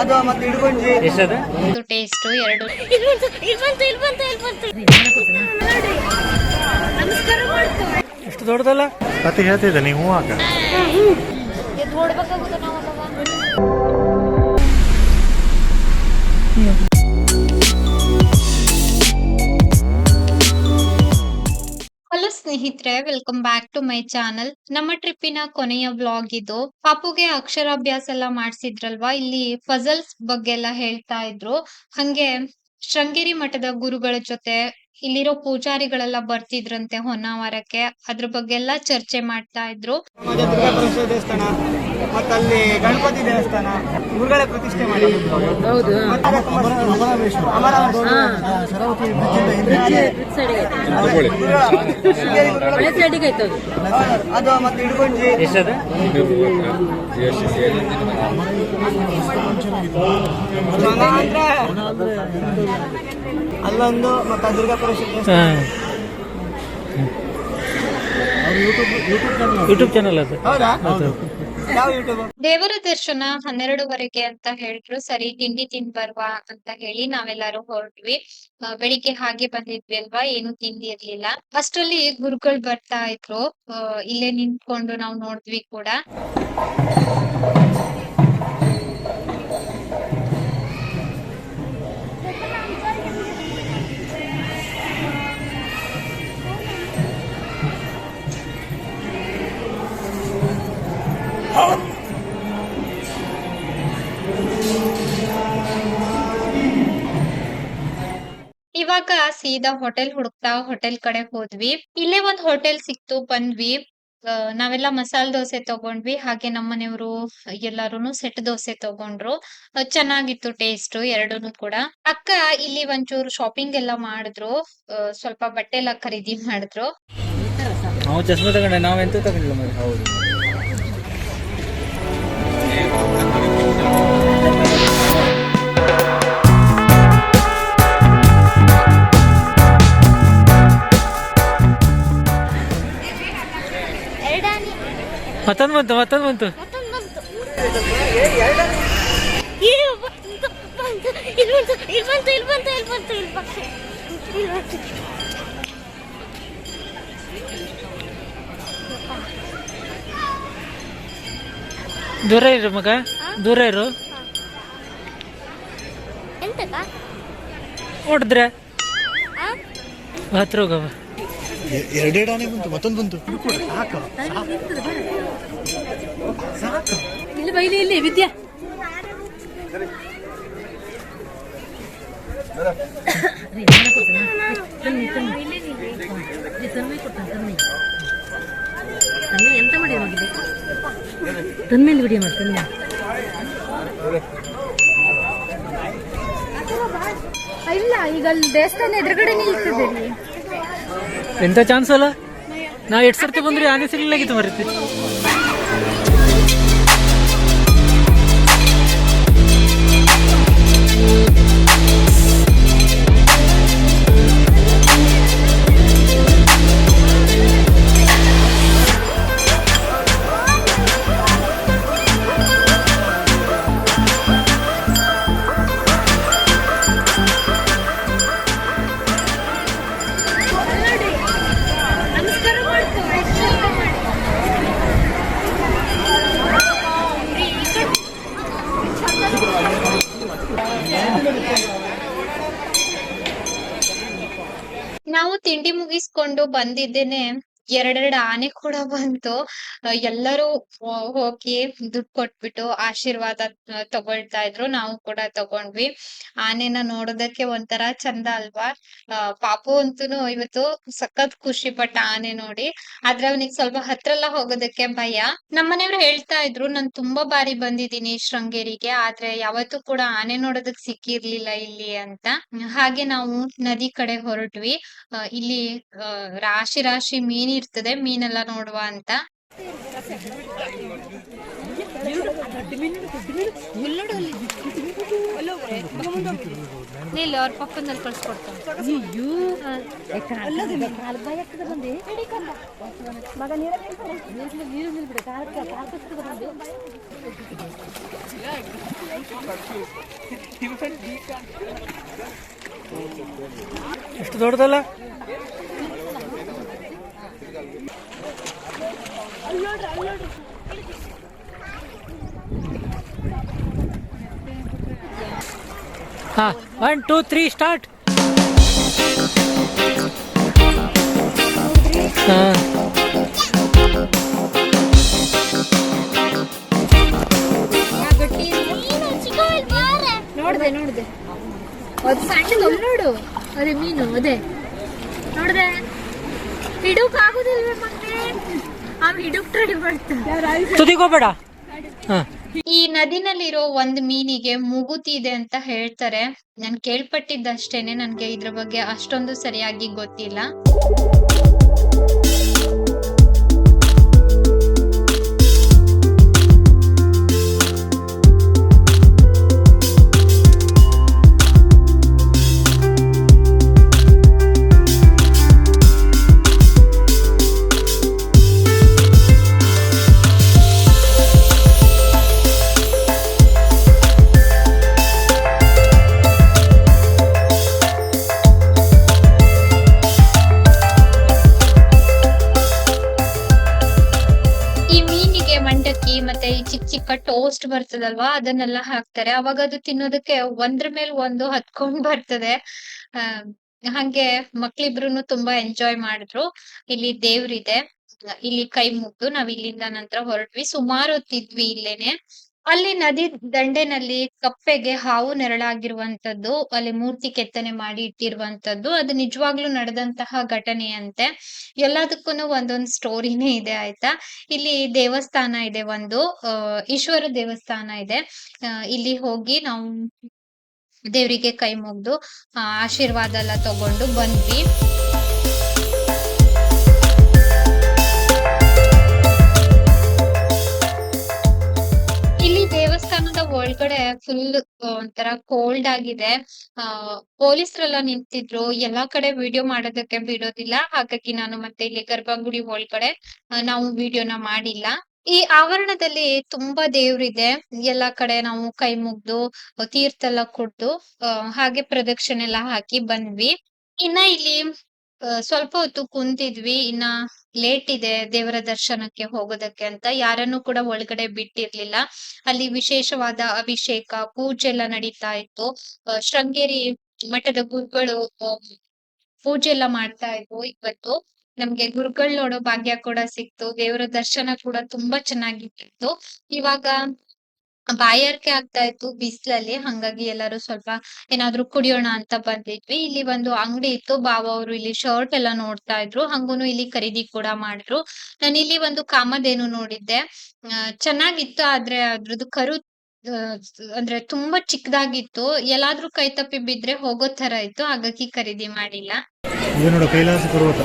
ಅದು ಮತ್ತೆ ಇಡ್ಗುಂಜಿ ಎಷ್ಟು ಟೇಸ್ಟ್ ಎರಡು. ಎಷ್ಟು ದೊಡ್ಡದಲ್ಲ? ಅತಿ ಹೇಳ್ತಿದ್ದೆ ನೀವು ಹೂ ಹಾಕ. ಹಲೋ ಸ್ನೇಹಿತರೆ welcome back to my channel ನಮ್ಮ ಟ್ರಿಪ್ಪಿನ ಕೊನೆಯ ವ್ಲಾಗ್ ಇದು. ಪಾಪುಗೆ ಅಕ್ಷರಾಭ್ಯಾಸ ಎಲ್ಲ ಮಾಡ್ಸಿದ್ರಲ್ವಾ? ಇಲ್ಲಿ ಫಜಲ್ಸ್ ಬಗ್ಗೆ ಎಲ್ಲ ಹೇಳ್ತಾ ಇದ್ರು. ಹಂಗೆ ಶೃಂಗೇರಿ ಮಠದ ಗುರುಗಳ ಜೊತೆ ಇಲ್ಲಿರೋ ಪೂಜಾರಿಗಳೆಲ್ಲ ಬರ್ತಿದ್ರಂತೆ ಹೊನ್ನಾವರಕ್ಕೆ. ಅದ್ರ ಬಗ್ಗೆ ಎಲ್ಲ ಚರ್ಚೆ ಮಾಡ್ತಾ ಇದ್ರು. ಮತ್ತೆ ದುರ್ಗಾಪರಮೇಶ್ವರ ದೇವಸ್ಥಾನ ಮತ್ತೆ ಅಲ್ಲಿ ಗಣಪತಿ ದೇವಸ್ಥಾನ ಗುರುಗಳ ಪ್ರತಿಷ್ಠೆ ಮಾಡಿದ್ರು ಅಮರಾವತಿ ಅದು ಮತ್ತೆ ಇಡ್ಗುಂಜಿ. ಅಲ್ಲೊಂದು ಮತ್ತೆ ದುರ್ಗಾಪರಮೇಶ್ವರ ದೇವಸ್ಥಾನ. ಯೂಟ್ಯೂಬ್ ಚಾನಲ್ ಅದು. ಹೌದಾ? ಯೂಟ್ಯೂಬ್ ದೇವರ ದರ್ಶನ ಹನ್ನೆರಡುವರೆಗೆ ಅಂತ ಹೇಳಿದ್ರು. ಸರಿ, ತಿಂಡಿ ತಿಂದ್ ಬರ್ವಾ ಅಂತ ಹೇಳಿ ನಾವೆಲ್ಲರೂ ಹೊರಟ್ವಿ. ಬೆಳಿಗ್ಗೆ ಹಾಗೆ ಬಂದಿದ್ವಿ ಅಲ್ವಾ ಏನು ತಿಂಡಿ ಇರ್ಲಿಲ್ಲ. ಅಲ್ಲಿ ಗುರುಗಳು ಬರ್ತಾ ಇದ್ರು. ಇಲ್ಲೇ ನಿಂತ್ಕೊಂಡು ನಾವು ನೋಡಿದ್ವಿ ಕೂಡ. ಸೀದಾ ಹೋಟೆಲ್ ಹುಡುಕ್ತಾ ಹೋಟೆಲ್ ಕಡೆ ಹೋದ್ವಿ. ಇಲ್ಲೇ ಒಂದ್ ಹೋಟೆಲ್ ಸಿಕ್ತು, ಬಂದ್ವಿ. ನಾವೆಲ್ಲ ಮಸಾಲ ದೋಸೆ ತಗೊಂಡ್ವಿ. ಹಾಗೆ ನಮ್ಮನೆಯವರು ಎಲ್ಲಾರು ಸೆಟ್ ದೋಸೆ ತಗೊಂಡ್ರು. ಚೆನ್ನಾಗಿತ್ತು ಟೇಸ್ಟ್ ಎರಡೂನು ಕೂಡ. ಅಕ್ಕ ಇಲ್ಲಿ ಒಂಚೂರು ಶಾಪಿಂಗ್ ಎಲ್ಲ ಮಾಡಿದ್ರು. ಸ್ವಲ್ಪ ಬಟ್ಟೆ ಎಲ್ಲ ಖರೀದಿ ಮಾಡಿದ್ರು. ನಾವು ಚಸ್ಮಾ ತಗೊಂಡೆ. ನಾವು ಎಂತ ತಗೊಂಡಿಲ್ಲ ಮತ್ತೊಂದು ಬಂತು ಮತ್ತೊಂದು ಬಂತು. ದೂರ ಇರು ಮಗ ದೂರ ಇರು. ಹೊಡೆದ್ರೆ ಹತ್ರ ಹೋಗವ. ಎರಡೆರಡಾನೆ ಬಂತು ಮತ್ತೊಂದು ಬಂತು. ಇಲ್ಲಿ ಬೈಲಿ ಇಲ್ಲಿ ವಿದ್ಯಾ. ಎಂತ ಮಾಡಿ ಹೋಗಿದೆ ತನ್ಮೇಲೆ ವಿಡಿಯೋ ಮಾಡ್ತಾನೆ ಇಲ್ಲ ಈಗ ಅಲ್ಲಿ ದೇವಸ್ಥಾನ ಎದುರುಗಡೆ ನಿಲ್ತದೆ ಇಲ್ಲಿ ಎಂತ ಚಾನ್ಸ್ ಅಲ್ಲ? ನಾ ಎಷ್ಟು ಸರ್ತಿ ಬಂದ್ರಿ ಆನೆ ಸಿಗ್ಲಾಗಿತ್ತು ಮರಿತಿ. ಬಂದಿದ್ದೇನೆ. ಎರಡೆರಡು ಆನೆ ಕೂಡ ಬಂತು. ಎಲ್ಲರೂ ಹೋಗಿ ದುಡ್ಡು ಕೊಟ್ಬಿಟ್ಟು ಆಶೀರ್ವಾದ ತಗೊಳ್ತಾ ಇದ್ರು. ನಾವು ಕೂಡ ತಗೊಂಡ್ವಿ. ಆನೆನ ನೋಡೋದಕ್ಕೆ ಒಂಥರ ಚಂದ ಅಲ್ವಾ? ಪಾಪು ಅಂತೂ ಇವತ್ತು ಸಖತ್ ಖುಷಿ ಪಟ್ಟ ಆನೆ ನೋಡಿ. ಆದ್ರೆ ಅವನಿಗೆ ಸ್ವಲ್ಪ ಹತ್ರ ಎಲ್ಲ ಹೋಗೋದಕ್ಕೆ ಭಯ. ನಮ್ಮನೆಯವ್ರು ಹೇಳ್ತಾ ಇದ್ರು, ನಾನ್ ತುಂಬಾ ಬಾರಿ ಬಂದಿದ್ದೀನಿ ಶೃಂಗೇರಿಗೆ, ಆದ್ರೆ ಯಾವತ್ತೂ ಕೂಡ ಆನೆ ನೋಡೋದಕ್ ಸಿಕ್ಕಿರ್ಲಿಲ್ಲ ಇಲ್ಲಿ ಅಂತ. ಹಾಗೆ ನಾವು ನದಿ ಕಡೆ ಹೊರಟ್ವಿ. ಇಲ್ಲಿ ರಾಶಿ ರಾಶಿ ಮೀನ್ ಇರ್ತದೆ ಮೀನೆಲ್ಲ ನೋಡುವ ಅಂತ. ಇಲ್ಲ ಅವ್ರ ಪಕ್ಕದಲ್ಲಿ ಕಳ್ಸ್ಕೊಡ್ತಾರೆ ಎಷ್ಟು ಕಾಲು ಬಾಯಿ ಆಗ್ತದೆ ಬಂದೆ ಮಗ ನೀರು ನೀರು ನಿಲ್ಬಿಡೆ ಕಾಲು ಕಾಲು ಕಚ್ತದೆ ಬಂದೆ ಎಷ್ಟು ದೊಡ್ಡದಲ್ಲ ಹಾ ಒನ್ ಟೂ ತ್ರೀ ಸ್ಟಾರ್ಟ್ ಹಾಂ. ನೋಡ್ದೆ ನೋಡ್ದೆ. ಅದು ಸಣ್ಣದು ನೋಡು. ಅದೇ ಮೀನು, ಅದೇ. ನೋಡ್ದೆ. ಹಿಡುಕ್ ಆಗುದಿಲ್ವ ತುದಿಗೋಬೇಡ. ಹಾಂ. ಈ ನದಿನಲ್ಲಿರೋ ಒಂದ್ ಮೀನಿಗೆ ಮುಗುತಿ ಇದೆ ಅಂತ ಹೇಳ್ತಾರೆ. ನಾನು ಕೇಳ್ಪಟ್ಟಿದ್ದಷ್ಟೇನೆ. ನನ್ಗೆ ಇದ್ರ ಬಗ್ಗೆ ಅಷ್ಟೊಂದು ಸರಿಯಾಗಿ ಗೊತ್ತಿಲ್ಲ. ಟೋಸ್ಟ್ ಬರ್ತದಲ್ವಾ? ಅದನ್ನೆಲ್ಲ ಹಾಕ್ತಾರೆ. ಅವಾಗ ಅದು ತಿನ್ನೋದಕ್ಕೆ ಒಂದ್ರ ಮೇಲೆ ಒಂದು ಹತ್ಕೊಂಡ್ ಬರ್ತದೆ. ಆ, ಹಂಗೆ ಮಕ್ಳಿಬ್ರುನು ತುಂಬಾ ಎಂಜಾಯ್ ಮಾಡಿದ್ರು. ಇಲ್ಲಿ ದೇವ್ರಿದೆ. ಇಲ್ಲಿ ಕೈ ಮುಗ್ದು ನಾವ್ ಇಲ್ಲಿಂದ ನಂತರ ಹೊರಟ್ವಿ. ಸುಮಾರು ಹೊತ್ತಿದ್ವಿ ಇಲ್ಲೇನೆ. ಅಲ್ಲಿ ನದಿ ದಂಡೆನಲ್ಲಿ ಕಪ್ಪೆಗೆ ಹಾವು ನೆರಳಾಗಿರುವಂತದ್ದು ಅಲ್ಲಿ ಮೂರ್ತಿ ಕೆತ್ತನೆ ಮಾಡಿ ಇಟ್ಟಿರುವಂತದ್ದು ಅದು ನಿಜವಾಗ್ಲೂ ನಡೆದಂತಹ ಘಟನೆ ಅಂತೆ ಎಲ್ಲದಕ್ಕೂನು ಒಂದೊಂದ್ ಸ್ಟೋರಿನೇ ಇದೆ, ಆಯ್ತಾ? ಇಲ್ಲಿ ದೇವಸ್ಥಾನ ಇದೆ ಒಂದು ಈಶ್ವರ ದೇವಸ್ಥಾನ ಇದೆ. ಇಲ್ಲಿ ಹೋಗಿ ನಾವು ದೇವರಿಗೆ ಕೈ ಮುಗ್ದು ಆಶೀರ್ವಾದ ಎಲ್ಲ ತಗೊಂಡು ಬಂದ್ವಿ. ದೇವಸ್ಥಾನದ ಒಳಗಡೆ ಫುಲ್ ಒಂಥರ ಕೋಲ್ಡ್ ಆಗಿದೆ. ಆ, ಪೊಲೀಸರೆಲ್ಲ ನಿಂತಿದ್ರು. ಎಲ್ಲಾ ಕಡೆ ವಿಡಿಯೋ ಮಾಡೋದಕ್ಕೆ ಬಿಡೋದಿಲ್ಲ. ಹಾಗಾಗಿ ನಾನು ಮತ್ತೆ ಇಲ್ಲಿ ಗರ್ಭಗುಡಿ ಒಳಗಡೆ ನಾವು ವಿಡಿಯೋನ ಮಾಡಿಲ್ಲ. ಈ ಆವರಣದಲ್ಲಿ ತುಂಬಾ ದೇವ್ರಿದೆ. ಎಲ್ಲಾ ಕಡೆ ನಾವು ಕೈ ಮುಗ್ದು ತೀರ್ಥ ಎಲ್ಲ ಕೊಟ್ಟು ಹಾಗೆ ಪ್ರದಕ್ಷಿಣೆ ಎಲ್ಲ ಹಾಕಿ ಬಂದ್ವಿ. ಇನ್ನ ಇಲ್ಲಿ ಸ್ವಲ್ಪ ಹೊತ್ತು ಕುಂತಿದ್ವಿ, ಇನ್ನ ಲೇಟ್ ಇದೆ ದೇವರ ದರ್ಶನಕ್ಕೆ ಹೋಗೋದಕ್ಕೆ ಅಂತ. ಯಾರನ್ನು ಕೂಡ ಒಳಗಡೆ ಬಿಟ್ಟಿರ್ಲಿಲ್ಲ. ಅಲ್ಲಿ ವಿಶೇಷವಾದ ಅಭಿಷೇಕ, ಪೂಜೆ ಎಲ್ಲ ನಡೀತಾ ಇತ್ತು. ಶೃಂಗೇರಿ ಮಠದ ಗುರುಗಳು ಪೂಜೆ ಎಲ್ಲ ಮಾಡ್ತಾ ಇದ್ವು ಇವತ್ತು. ನಮ್ಗೆ ಗುರುಗಳ್ ನೋಡೋ ಭಾಗ್ಯ ಕೂಡ ಸಿಕ್ತು. ದೇವರ ದರ್ಶನ ಕೂಡ ತುಂಬಾ ಚೆನ್ನಾಗಿತ್ತು ಇವಾಗ ಬಾಯಾರಿಕೆ ಆಗ್ತಾ ಇತ್ತು ಬಿಸ್ಲಲ್ಲಿ ಹಂಗಾಗಿ ಎಲ್ಲಾರು ಸ್ವಲ್ಪ ಏನಾದ್ರು ಕುಡಿಯೋಣ ಅಂತ ಬಂದಿದ್ವಿ. ಇಲ್ಲಿ ಒಂದು ಅಂಗಡಿ ಇತ್ತು ಬಾವ ಅವರು ಇಲ್ಲಿ ಶರ್ಟ್ ಎಲ್ಲ ನೋಡ್ತಾ ಇದ್ರು ಹಂಗೂನು ಇಲ್ಲಿ ಖರೀದಿ ಕೂಡ ಮಾಡಿದ್ರು. ನಾನು ಇಲ್ಲಿ ಒಂದು ಕಾಮಧೇನು ನೋಡಿದ್ದೆ. ಆ, ಚೆನ್ನಾಗಿತ್ತು ಆದ್ರೆ ಅದ್ರದ್ದು ಕರು ಅಂದ್ರೆ ತುಂಬಾ ಚಿಕ್ಕದಾಗಿತ್ತು. ಎಲ್ಲಾದ್ರೂ ಕೈ ತಪ್ಪಿ ಬಿದ್ರೆ ಹೋಗೋ ತರ ಇತ್ತು ಹಾಗಾಗಿ ಖರೀದಿ ಮಾಡಿಲ್ಲ. ಇದು ನೋಡು ಕೈಲಾಸ ಪರ್ವತ.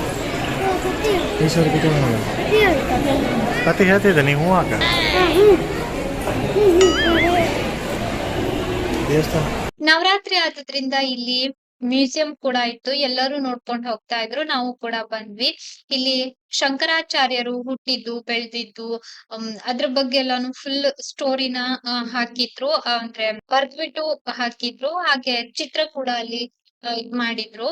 ಕತೆ ಹೇಳ್ತಿದ್ದೆ ನೀವು ಹಾಕ. ದೇವಸ್ಥಾನ? ನವರಾತ್ರಿ ಆದ್ರಿಂದ ಇಲ್ಲಿ ಮ್ಯೂಸಿಯಂ ಕೂಡ ಇತ್ತು. ಎಲ್ಲರೂ ನೋಡ್ಕೊಂಡು ಹೋಗ್ತಾ ಇದ್ರು. ನಾವು ಕೂಡ ಬಂದ್ವಿ. ಇಲ್ಲಿ ಶಂಕರಾಚಾರ್ಯರು ಹುಟ್ಟಿದ್ದು, ಬೆಳೆದಿದ್ದು ಅದ್ರ ಬಗ್ಗೆ ಎಲ್ಲಾನು ಫುಲ್ ಸ್ಟೋರಿನ ಹಾಕಿದ್ರು. ಅಂದ್ರೆ ಬರ್ದ್ಬಿಟ್ಟು ಹಾಕಿದ್ರು. ಹಾಗೆ ಚಿತ್ರ ಕೂಡ ಅಲ್ಲಿ ಇದ್ ಮಾಡಿದ್ರು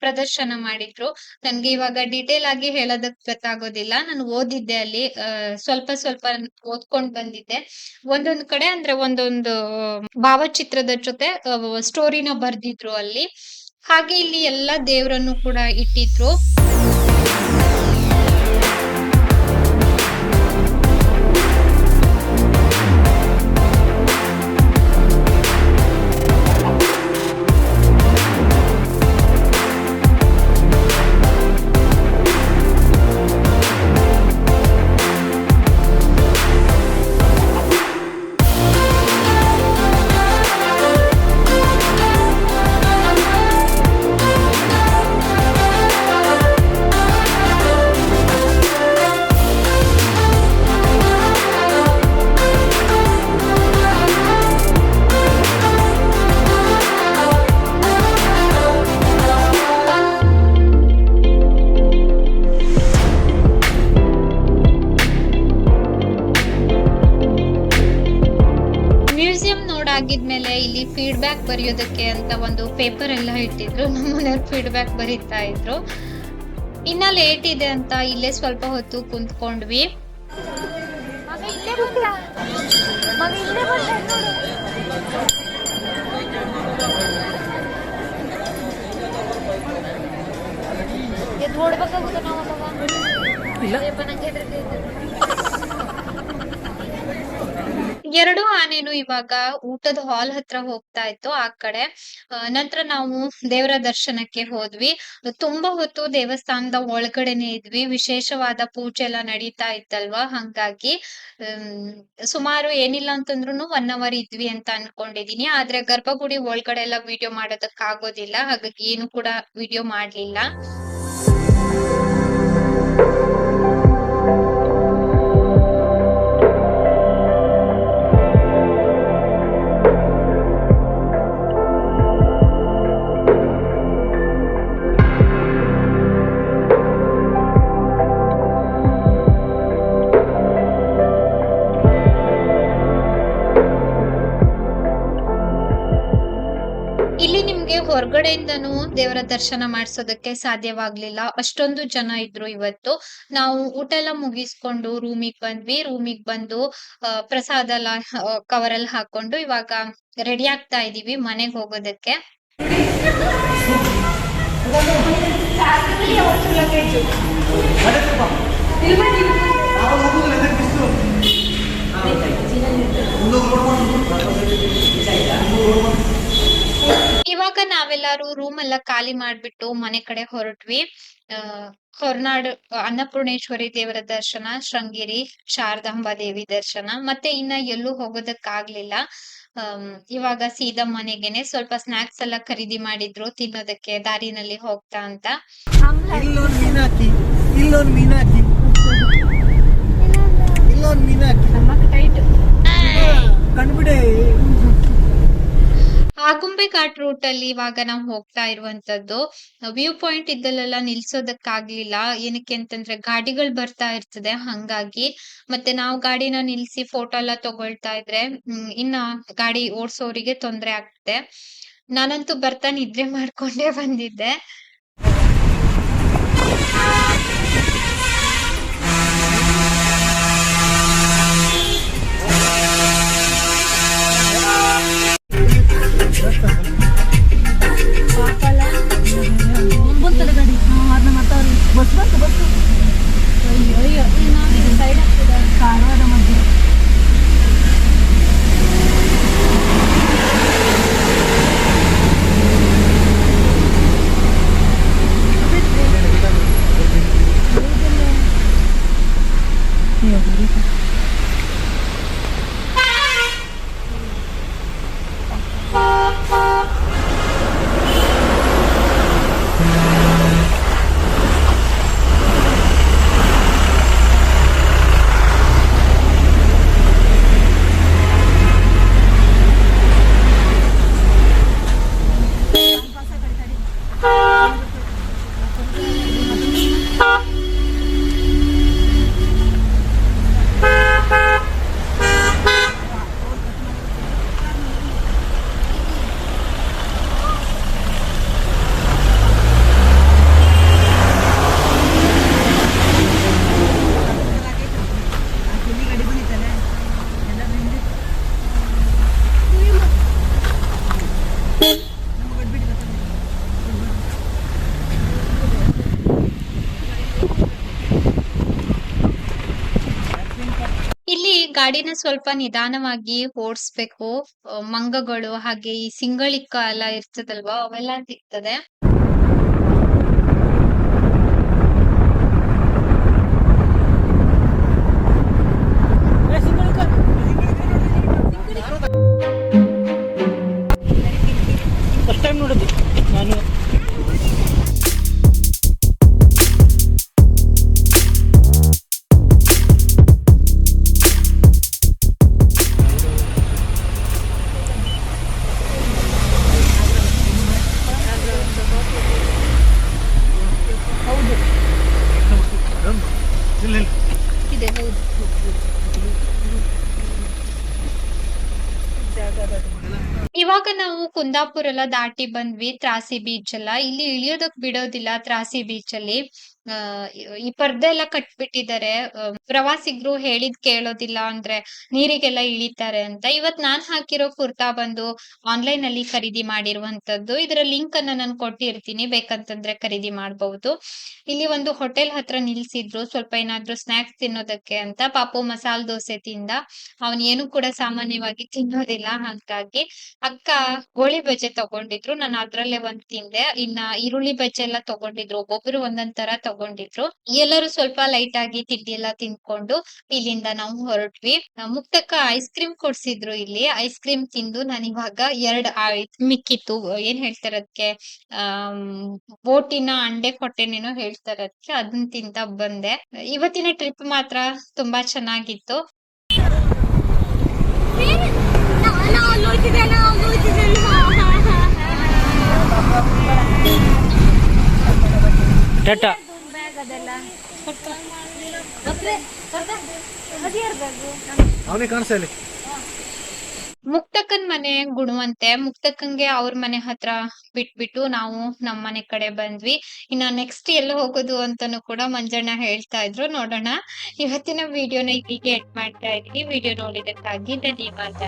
ಪ್ರದರ್ಶನ ಮಾಡಿದ್ರು. ನನ್ಗೆ ಇವಾಗ ಡೀಟೇಲ್ ಆಗಿ ಹೇಳೋದಕ್ ಗೊತ್ತಾಗೋದಿಲ್ಲ. ನಾನು ಓದಿದ್ದೆ ಅಲ್ಲಿ ಸ್ವಲ್ಪ ಸ್ವಲ್ಪ ಓದ್ಕೊಂಡ್ ಬಂದಿದ್ದೆ. ಒಂದೊಂದ್ ಕಡೆ ಅಂದ್ರೆ ಒಂದೊಂದು ಭಾವಚಿತ್ರದ ಜೊತೆ ಸ್ಟೋರಿನ ಬರ್ದಿದ್ರು ಅಲ್ಲಿ. ಹಾಗೆ ಇಲ್ಲಿ ಎಲ್ಲಾ ದೇವರನ್ನು ಕೂಡ ಇಟ್ಟಿದ್ರು. ಬರೆಯೋದಕ್ಕೆ ಅಂತ ಒಂದು ಪೇಪರ್ ಎಲ್ಲ ಇಟ್ಟಿದ್ರು. ನಮ್ಮ ಮನೆಯವ್ರು ಫೀಡ್ಬ್ಯಾಕ್ ಬರೀತಾ ಇದ್ರು. ಇನ್ನ ಲೇಟ್ ಇದೆ ಅಂತ ಇಲ್ಲೇ ಸ್ವಲ್ಪ ಹೊತ್ತು ಕುಂತ್ಕೊಂಡ್ವಿ. ಇಲ್ಲ ಇಲ್ಲೇ ಬಂದ ಮಗ ಇಲ್ಲೇ ಬಂದ ನೋಡು ಎದ್ದು ಓಡ್ಬೇಕಾಗುತ್ತೆ ನಾವು ಅವಾಗ ಇಲ್ಲ ಅಯ್ಯಪ್ಪ ನಂಗೆ ಹೆದ್ರಿಕೆ ಆಯ್ತು. ಎರಡು ಆನೆನು ಇವಾಗ ಊಟದ ಹಾಲ್ ಹತ್ರ ಹೋಗ್ತಾ ಇತ್ತು ಆ ಕಡೆ. ನಂತರ ನಾವು ದೇವರ ದರ್ಶನಕ್ಕೆ ಹೋದ್ವಿ. ತುಂಬಾ ಹೊತ್ತು ದೇವಸ್ಥಾನದ ಒಳಗಡೆನೆ ಇದ್ವಿ. ವಿಶೇಷವಾದ ಪೂಜೆ ಎಲ್ಲ ನಡೀತಾ ಇತ್ತಲ್ವಾ? ಹಂಗಾಗಿ ಸುಮಾರು ಏನಿಲ್ಲ ಅಂತಂದ್ರು ಒನ್ ಅವರ್ ಇದ್ವಿ ಅಂತ ಅನ್ಕೊಂಡಿದೀನಿ. ಆದ್ರೆ ಗರ್ಭಗುಡಿ ಒಳಗಡೆ ಎಲ್ಲ ವಿಡಿಯೋ ಮಾಡೋದಕ್ಕಾಗೋದಿಲ್ಲ. ಹಾಗಾಗಿ ಏನು ಕೂಡ ವಿಡಿಯೋ ಮಾಡ್ಲಿಲ್ಲ. ಹೊರಗಡೆಯಿಂದನೂ ದೇವರ ದರ್ಶನ ಮಾಡಿಸೋದಕ್ಕೆ ಸಾಧ್ಯವಾಗ್ಲಿಲ್ಲ. ಅಷ್ಟೊಂದು ಜನ ಇದ್ರು ಇವತ್ತು. ನಾವು ಊಟ ಎಲ್ಲ ಮುಗಿಸ್ಕೊಂಡು ರೂಮಿಗ್ ಬಂದ್ವಿ. ರೂಮಿಗ್ ಬಂದು ಪ್ರಸಾದ ಎಲ್ಲ ಕವರ್ ಅಲ್ಲಿ ಹಾಕೊಂಡು ಇವಾಗ ರೆಡಿ ಆಗ್ತಾ ಇದೀವಿ ಮನೆಗ್ ಹೋಗೋದಕ್ಕೆ. ಇವಾಗ ನಾವೆಲ್ಲರೂ ರೂಮ್ ಎಲ್ಲ ಖಾಲಿ ಮಾಡ್ಬಿಟ್ಟು ಮನೆ ಕಡೆ ಹೊರಟ್ವಿ. ಅಹ್ ಹೊರನಾಡು ಅನ್ನಪೂರ್ಣೇಶ್ವರಿ ದೇವರ ದರ್ಶನ ಶೃಂಗೇರಿ ಶಾರದಾಂಬಾ ದೇವಿ ದರ್ಶನ ಮತ್ತೆ ಇನ್ನ ಎಲ್ಲೂ ಹೋಗೋದಕ್ಕಾಗ್ಲಿಲ್ಲ. ಅಹ್ ಇವಾಗ ಸೀದಾ ಮನೆಗೆನೆ ಸ್ವಲ್ಪ ಸ್ನಾಕ್ಸ್ ಎಲ್ಲ ಖರೀದಿ ಮಾಡಿದ್ರು ತಿನ್ನೋದಕ್ಕೆ ದಾರಿನಲ್ಲಿ ಹೋಗ್ತಾ ಅಂತ. ಕಣ್ಬಿಡೇ. ಮೀನಾಕಿ ಇಲ್ಲೊಂದು ಮೀನಾಕಿ ಇಲ್ಲೊಂದು ಮೀನಾಕಿ ಕಣ್ಬಿಡೆ ಆಗುಂಬೆ ಘಾಟ್ ರೂಟ್ ಅಲ್ಲಿ ಇವಾಗ ನಾವು ಹೋಗ್ತಾ ಇರುವಂತದ್ದು ವ್ಯೂ ಪಾಯಿಂಟ್ ಇದ್ದಲ್ಲೆಲ್ಲ ನಿಲ್ಸೋದಕ್ಕಾಗ್ಲಿಲ್ಲ. ಏನಕ್ಕೆ ಅಂತಂದ್ರೆ ಗಾಡಿಗಳು ಬರ್ತಾ ಇರ್ತದೆ ಹಂಗಾಗಿ. ಮತ್ತೆ ನಾವು ಗಾಡಿನ ನಿಲ್ಸಿ ಫೋಟೋ ಎಲ್ಲ ತಗೊಳ್ತಾ ಇದ್ರೆ ಇನ್ನ ಗಾಡಿ ಓಡ್ಸೋರಿಗೆ ತೊಂದ್ರೆ ಆಗ್ತದೆ. ನಾನಂತೂ ಬರ್ತಾ ನಿದ್ರೆ ಮಾಡ್ಕೊಂಡೇ ಬಂದಿದ್ದೆ. ಗಾಡಿನ ಸ್ವಲ್ಪ ನಿಧಾನವಾಗಿ ಓಡಿಸ್ಬೇಕು ಮಂಗಗಳು ಹಾಗೆ ಈ ಸಿಂಗಳಿಕ ಎಲ್ಲ ಇರ್ತದಲ್ವಾ ಅವೆಲ್ಲ ಸಿಗ್ತದೆ. ಕುಂದಾಪುರ ಎಲ್ಲ ದಾಟಿ ಬಂದ್ವಿ ತ್ರಾಸಿ ಬೀಚ್ ಎಲ್ಲ ಇಲ್ಲಿ ಇಳಿಯೋದಕ್ ಬಿಡೋದಿಲ್ಲ ತ್ರಾಸಿ ಬೀಚ್ ಅಲ್ಲಿ. ಈ ಪರ್ದೆ ಎಲ್ಲ ಕಟ್ಬಿಟ್ಟಿದ್ದಾರೆ. ಪ್ರವಾಸಿಗರು ಹೇಳಿದ್ ಕೇಳೋದಿಲ್ಲ ಅಂದ್ರೆ ನೀರಿಗೆಲ್ಲ ಇಳಿತಾರೆ ಅಂತ. ಇವತ್ ನಾನ್ ಹಾಕಿರೋ ಕುರ್ತಾ ಬಂದು ಆನ್ಲೈನ್ ಅಲ್ಲಿ ಖರೀದಿ ಮಾಡಿರುವಂತದ್ದು. ಇದರ ಲಿಂಕ್ ಅನ್ನ ನಾನು ಕೊಟ್ಟಿರ್ತೀನಿ. ಬೇಕಂತಂದ್ರೆ ಖರೀದಿ ಮಾಡಬಹುದು ಇಲ್ಲಿ ಒಂದು ಹೋಟೆಲ್ ಹತ್ರ ನಿಲ್ಸಿದ್ರು. ಸ್ವಲ್ಪ ಏನಾದ್ರು ಸ್ನಾಕ್ಸ್ ತಿನ್ನೋದಕ್ಕೆ ಅಂತ. ಪಾಪು ಮಸಾಲ್ ದೋಸೆ ತಿಂದ. ಅವನ್ ಏನು ಕೂಡ ಸಾಮಾನ್ಯವಾಗಿ ತಿನ್ನೋದಿಲ್ಲ. ಹಾಗಾಗಿ ಅಕ್ಕ ಗೋಳಿ ಬಜೆ ತಗೊಂಡಿದ್ರು. ನಾನು ಅದ್ರಲ್ಲೇ ಒಂದ್ ತಿಂದೆ. ಇನ್ನ ಈರುಳ್ಳಿ ಬಜೆ ಎಲ್ಲ ತಗೊಂಡಿದ್ರು. ಒಬ್ಬೊಬ್ರು ಒಂದೊಂದ್ ತರ ತಗೊಂಡಿದ್ರು. ಎಲ್ಲರೂ ಸ್ವಲ್ಪ ಲೈಟ್ ಆಗಿ ತಿಂಡಿ ಎಲ್ಲ ತಿನ್ಕೊಂಡು ಇಲ್ಲಿಂದ ನಾವು ಹೊರಟ್ವಿ. ಆ, ಮುಕ್ತಕ್ಕ ಐಸ್ ಕ್ರೀಮ್ ಕೊಡ್ಸಿದ್ರು ಇಲ್ಲಿ. ಐಸ್ ಕ್ರೀಮ್ ತಿಂದು ನಾನು ಇವಾಗ ಎರಡ್ ಆ- ಮಿಕ್ಕಿತ್ತು. ಏನ್ ಹೇಳ್ತಾರದ್ಕೆ? ಆಮ್, ಬೋಟಿನ ಅಂಡೆ ಕೊಟ್ಟೆನೇನೋ ಹೇಳ್ತಾರದ್ಕೆ ಅದನ್ನ ತಿಂತ ಬಂದೆ. ಇವತ್ತಿನ ಟ್ರಿಪ್ ಮಾತ್ರ ತುಂಬಾ ಚೆನ್ನಾಗಿತ್ತು. ಟಾಟಾ. ಅವನಿಗೆ ಮುಕ್ತಕ್ಕನ್ ಮನೆ ಗುಣವಂತೆ, ಮುಕ್ತಕ್ಕಂಗೆ ಅವ್ರ ಮನೆ ಹತ್ರ ಬಿಟ್ಬಿಟ್ಟು ನಾವು ನಮ್ ಮನೆ ಕಡೆ ಬಂದ್ವಿ. ಇನ್ನ ನೆಕ್ಸ್ಟ್ ಎಲ್ಲಿ ಹೋಗೋದು ಅಂತಾನು ಕೂಡ ಮಂಜಣ್ಣ ಹೇಳ್ತಾ ಇದ್ರು. ನೋಡೋಣ. ಇವತ್ತಿನ ವಿಡಿಯೋನ ಇಲ್ಲಿಗೆ ಎಡ್ ಮಾಡ್ತಾ ಇದ್ವಿ ವಿಡಿಯೋ ನೋಡಿದಕ್ಕಾಗಿ ಧನ್ಯವಾದ.